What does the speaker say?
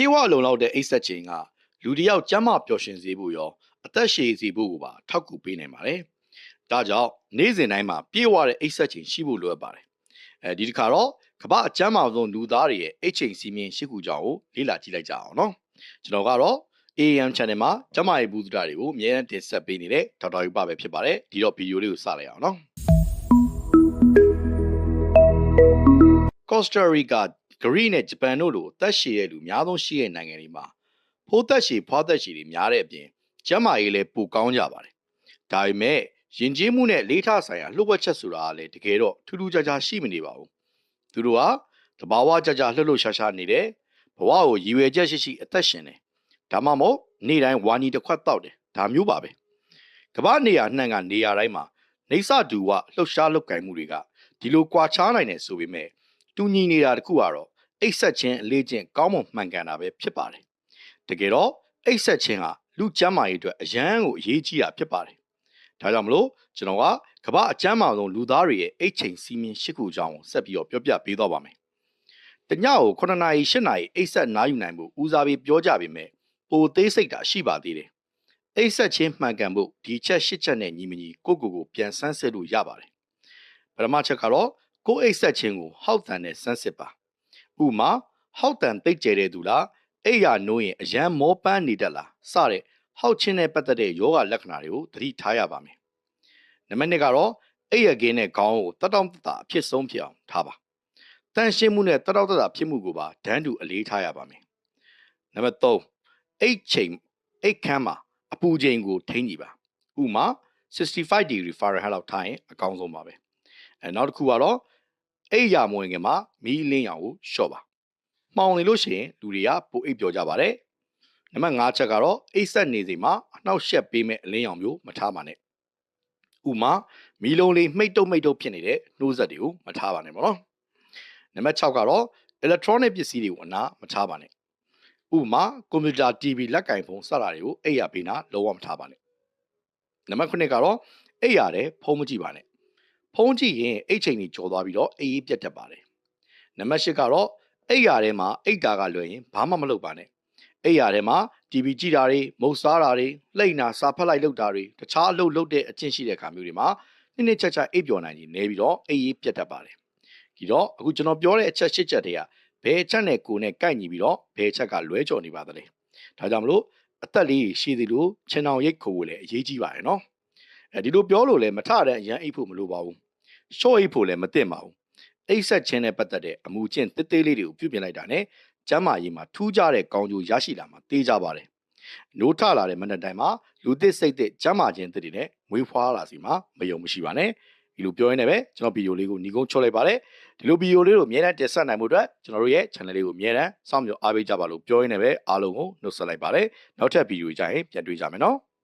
ပြေးဝလုံလောက်တဲ့အိတ်ဆက်ခြင်းကလူတစ်ယောက်ကျန်းမာပျော်ရွှင်စေဖို့ရောအသက်ရှည်စေဖို့ကိုပါထောက်ကူပေးနိုင်ပါတယ်။ဒါကြောင့်နေ့စဉ်တိုင်းမှာပြေးဝတဲ့အိတ်ဆက်ခြင်းရှိဖို့လိုအပ်ပါတယ်။အဲဒီတစ်ခါတော့ကမ္ဘာအကျန်းမာဆုံးလူသားတွေရဲ့အိတ်ချိန်စီမင်းရှိခုကြောင်းကိုလေ့လာကြည့်လိုက်ကြအောင်နော်။ကျွန်တော်ကတော့ AM channel မှာကျန်းမာရေးဘူးဒတာတွေကိုအမြဲတမ်းတင်ဆက်ပေးနေတဲ့ဒေါက်တာယူပပဲဖြစ်ပါတယ်။ဒီတော့ဗီဒီယိုလေးကိုစလိုက်အောင်နော်။ Costa Rica ဂရိနဲ့ဂျပန်တို့လိုအသက်ရှည်တဲ့လူအများဆုံးရှိတဲ့နိုင်ငံတွေမှာဖိုးသက်ရှည်ဖွားသက်ရှည်တွေများတဲ့အပြင်ကျန်းမာရေးလည်းပိုကောင်းကြပါတယ်။ဒါပေမဲ့ယဉ်ကျေးမှုနဲ့လေးထားဆိုင်ရာလှုပ်ဝက်ချက်ဆိုတာကလည်းတကယ်တော့ထူးထူးခြားခြားရှိမနေပါဘူး။သူတို့ကတဘာဝကြကြလှုပ်လှုပ်ရှားရှားနေတယ်။ဘဝကိုရည်ရွယ်ချက်ရှိရှိအသက်ရှင်တယ်။ဒါမှမဟုတ်နေ့တိုင်းဝါနီတစ်ခွက်တောက်တယ်။ဒါမျိုးပါပဲ။ကမ္ဘာနေရာနှံ့ကနေရာတိုင်းမှာနေဆဒူဝလှုပ်ရှားလှုပ်ကင်မှုတွေကဒီလိုကွာခြားနိုင်တယ်ဆိုပေမဲ့တူညီနေတာတခုကတော့ အိတ်ဆက်ခြင်းအလေးချင်းကောင်းမွန်မှန်ကန်တာပဲဖြစ်ပါတယ်။တကယ်တော့အိတ်ဆက်ခြင်းဟာလူကျန်းမာရေးအတွက်အရန်ကိုအရေးကြီးတာဖြစ်ပါတယ်။ဒါကြောင့်မလို့ကျွန်တော်ကကမ္ဘာအကျန်းမာဆုံးလူသားတွေရဲ့အိတ်ချိန်စီးမင်းရှစ်ခုကြောင်းကိုဆက်ပြီးတော့ပြောပြပေးတော့ပါမယ်။တညကို9နာရီ10နာရီအိတ်ဆက်နားယူနိုင်ဖို့ဦးစားပေးပြောကြပေမဲ့ပိုသေးစိတ်တာရှိပါသေးတယ်။အိတ်ဆက်ခြင်းမှန်ကန်ဖို့ဒီချက်ရှစ်ချက်နဲ့ညီမညီကိုကိုကိုပြန်ဆန်းစစ်လို့ရပါတယ်။ပထမချက်ကတော့ကိုယ်အိတ်ဆက်ခြင်းကိုဟောက်တန်နဲ့ဆန်းစစ်ပါ။ ဥမာဟောက်တန်တိတ်ကျဲတဲ့သူလားအိယာနိုးရင်အရန်မောပန်းနေတတ်လားစတဲ့ဟောက်ခြင်းနဲ့ပတ်သက်တဲ့ယောဂလက္ခဏာတွေကိုသတိထားရပါမယ်။နံပါတ်2ကတော့အိရကင်းနဲ့ခေါင်းကိုတတောင့်တတအဖြစ်ဆုံးဖြစ်အောင်ထားပါ။တန်ရှင်းမှုနဲ့တတောင့်တတဖြစ်မှုကိုပါဒန်းတူအလေးထားရပါမယ်။နံပါတ်3အိတ်ချိန်အိတ်ခမ်းမှာအပူချိန်ကိုထိန်းကြည့်ပါ။ဥမာ65 degree Fahrenheit လောက်ထားရင်အကောင်းဆုံးပါပဲ။အဲနောက်တစ်ခုကတော့ အိယာမဝင်ခင်မှာမီးလင်းရောင်ကိုလျှော့ပါ။မှောင်နေလို့ရှိရင်လူတွေကပိုအိပ်ပျော်ကြပါတယ်။နံပါတ်5ချက်ကတော့အိတ်ဆက်နေချိန်မှာအနှောက်ယှက်ပေးမဲ့အလင်းရောင်မျိုးမထားပါနဲ့။ဥမာမီးလုံးလေးမှိတ်တုပ်မှိတ်တုပ်ဖြစ်နေတဲ့နှိုးဆက်တွေကိုမထားပါနဲ့ပေါ့နော်။နံပါတ်6ကတော့ electronic ပစ္စည်းတွေကိုအနာမထားပါနဲ့။ဥမာကွန်ပျူတာ TV လက်ကင်ဖုန်းစတာတွေကိုအိပ်ရပေးနာလုံးဝမထားပါနဲ့။နံပါတ်9ကတော့အိပ်ရတယ်ဖုံးမကြည့်ပါနဲ့။ ဖုံးကြည့်ရင်အိတ်ချိန်ကြီးကျော်သွားပြီးတော့အေးအေးပြတ်တတ်ပါတယ်။နံပါတ်10ကတော့အိပ်ရထဲမှာအိတ်တာကလွယ်ရင်ဘာမှမလုပ်ပါနဲ့။အိပ်ရထဲမှာ TV ကြည့်တာတွေမုတ်စားတာတွေလှိမ့်နာစာဖတ်လိုက်လုပ်တာတွေတခြားအလုပ်လုပ်တဲ့အကျင့်ရှိတဲ့အခါမျိုးတွေမှာနည်းနည်းချက်ချက်အိပ်ပျော်နိုင်ကြီးနေပြီးတော့အေးအေးပြတ်တတ်ပါတယ်။ဒီတော့အခုကျွန်တော်ပြောတဲ့အချက်၈ချက်တွေကဘယ်ချက်နဲ့ကိုယ်နဲ့ကိုက်ညီပြီးတော့ဘယ်ချက်ကလွဲကျော်နေပါသလဲ။ဒါကြောင့်မလို့အသက်လေးရှိသေးလို့ခြင်အောင်ရိတ်ခိုးဖို့လည်းအရေးကြီးပါတယ်နော်။အဲဒီလိုပြောလို့လည်းမထတဲ့အရန်အိပ်ဖို့မလိုပါဘူး။ ရှော့အိပ်ဖို့လည်းမသင့်ပါဘူး။အိပ်ဆက်ခြင်းနဲ့ပတ်သက်တဲ့အမူအကျင့်တစ်သေးလေးတွေကိုပြုပြင်လိုက်တာနဲ့ကျမ်းမာရေးမှာထူးခြားတဲ့ကောင်းကျိုးရရှိလာမှာသိကြပါတယ်။နိုးထလာတဲ့မနက်တိုင်းမှာလူသစ်စိတ်သစ်ကျမ်းမာခြင်းသစ်တွေနဲ့မွေးဖွားလာစီမှာမယုံမရှိပါနဲ့။ဒီလိုပြောရင်းနဲ့ပဲကျွန်တော်ဗီဒီယိုလေးကိုညီကုန်းချောလိုက်ပါတယ်။ဒီလိုဗီဒီယိုလေးကိုအမြဲတမ်းတင်ဆက်နိုင်မှုအတွက်ကျွန်တော်တို့ရဲ့ channel လေးကိုအမြဲတမ်းစောင့်မျှော်အားပေးကြပါလို့ပြောရင်းနဲ့ပဲအားလုံးကိုနှုတ်ဆက်လိုက်ပါတယ်။နောက်ထပ်ဗီဒီယိုကြရင်ပြန်တွေ့ကြမယ်နော်။